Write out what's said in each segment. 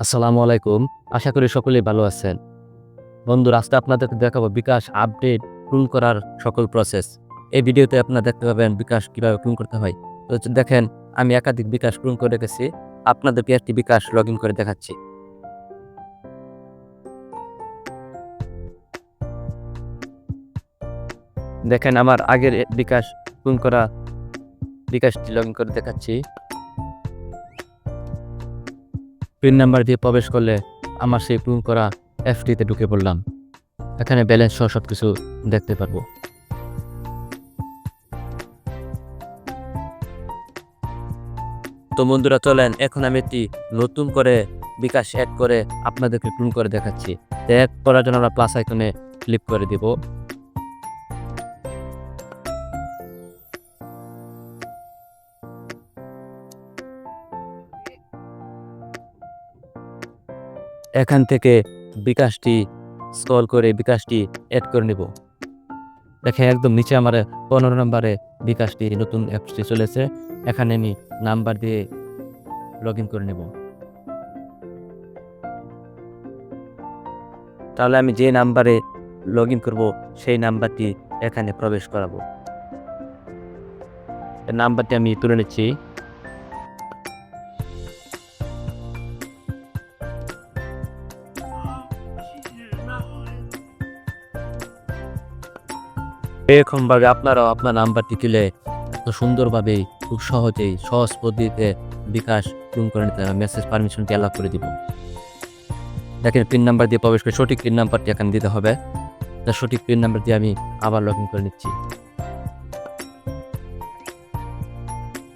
আসসালামু আলাইকুম। আশা করি সকলেই ভালো আছেন। বন্ধু রাস্তা আপনাদেরকে দেখাবো বিকাশ আপডেট পূরণ করার সকল প্রসেস। এই ভিডিওতে আপনারা দেখতে পাবেন বিকাশ কীভাবে পূরণ করতে হয়। তো দেখেন, আমি একাধিক বিকাশ পূরণ করে রেখেছি। আপনাদেরকে একটি বিকাশ লগ করে দেখাচ্ছি। দেখেন, আমার আগের বিকাশ পূরণ করা বিকাশটি লগ করে দেখাচ্ছি। পিন নাম্বার দিয়ে প্রবেশ করলে আমার সেই পূরণ করা এফটিতে ঢুকে পড়লাম। এখানে ব্যালেন্স সহ সব কিছু দেখতে পারব। তো বন্ধুরা, চলেন, এখন আমি একটি নতুন করে বিকাশ অ্যাড করে আপনাদেরকে পূরণ করে দেখাচ্ছি। অ্যাড করার জন্য আমরা প্লাস আইকনে ক্লিক করে দিব। এখান থেকে বিকাশটি স্ক্রল করে বিকাশটি অ্যাড করে নিব। দেখে একদম নিচে আমার পনেরো নম্বরে বিকাশটি নতুন অ্যাপসটি চলেছে। এখানে আমি নাম্বার দিয়ে লগ করে নেব। তাহলে আমি যে নাম্বারে লগ ইন করব, সেই নাম্বারটি এখানে প্রবেশ করাবো। নাম্বারটি আমি তুলে নিচ্ছি। এরকমভাবে আপনারাও আপনার নাম্বারটি তুলে সুন্দরভাবে, খুব সহজেই, সহজ পদ্ধতিতে বিকাশ পূরণ করে নিতে মেসেজ পারমিশনটি অ্যালাউ করে দিব। দেখেন পিন নাম্বার দিয়ে প্রবেশ করে সঠিক পিন নাম্বারটি এখানে দিতে হবে। তা সঠিক পিন নাম্বার দিয়ে আমি আবার লগ ইন করে নিচ্ছি।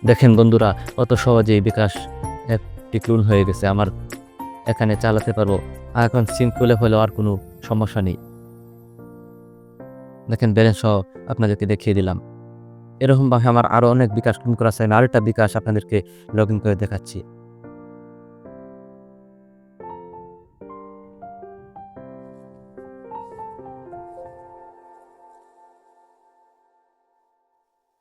দেখেন বন্ধুরা অত সহজেই বিকাশ অ্যাপটি ক্লোন হয়ে গেছে। আমার এখানে চালাতে পারব। আর এখন সিম খুলে হলেও আর কোনো সমস্যা নেই। দেখেন ব্যালেন্স সহ আপনাদেরকে দেখিয়ে দিলাম। এরকমভাবে আমার আরও অনেক বিকাশ পূরণ করা আছে আরেকটা বিকাশ আপনাদেরকে লগ করে দেখাচ্ছি।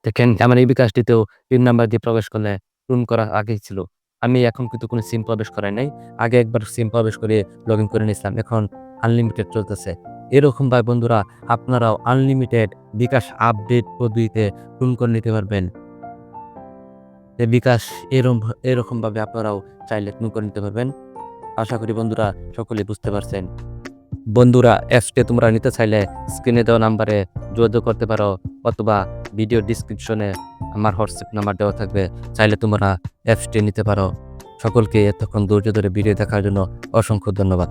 দেখেন, আমার এই বিকাশটিতেও পিন নাম্বার দিয়ে প্রবেশ করলে রুম করা আগেই ছিল। আমি এখন কিন্তু কোনো সিম প্রবেশ করাই নাই, আগে একবার সিম প্রবেশ করে লগ ইন করে নিয়েছিলাম, এখন আনলিমিটেড চলতেছে। এরকম ভাই বন্ধুরা, আপনারাও আনলিমিটেড বিকাশ আপডেট পদ্ধতিতে পূরণ করে নিতে পারবেন। বিকাশ এরকম এরকম ভাবে আপনারাও চাইলে পূরণ করে নিতে পারবেন। আশা করি বন্ধুরা সকলে বুঝতে পারছেন। বন্ধুরা অ্যাপসটি তোমরা নিতে চাইলে স্ক্রিনে দেওয়া নাম্বারে যোগাযোগ করতে পারো অথবা ভিডিও ডিসক্রিপশনে আমার হোয়াটসঅ্যাপ নাম্বার দেওয়া থাকবে, চাইলে তোমরা অ্যাপসটি নিতে পারো। সকলকে এতক্ষণ ধৈর্য ধরে ভিডিও দেখার জন্য অসংখ্য ধন্যবাদ।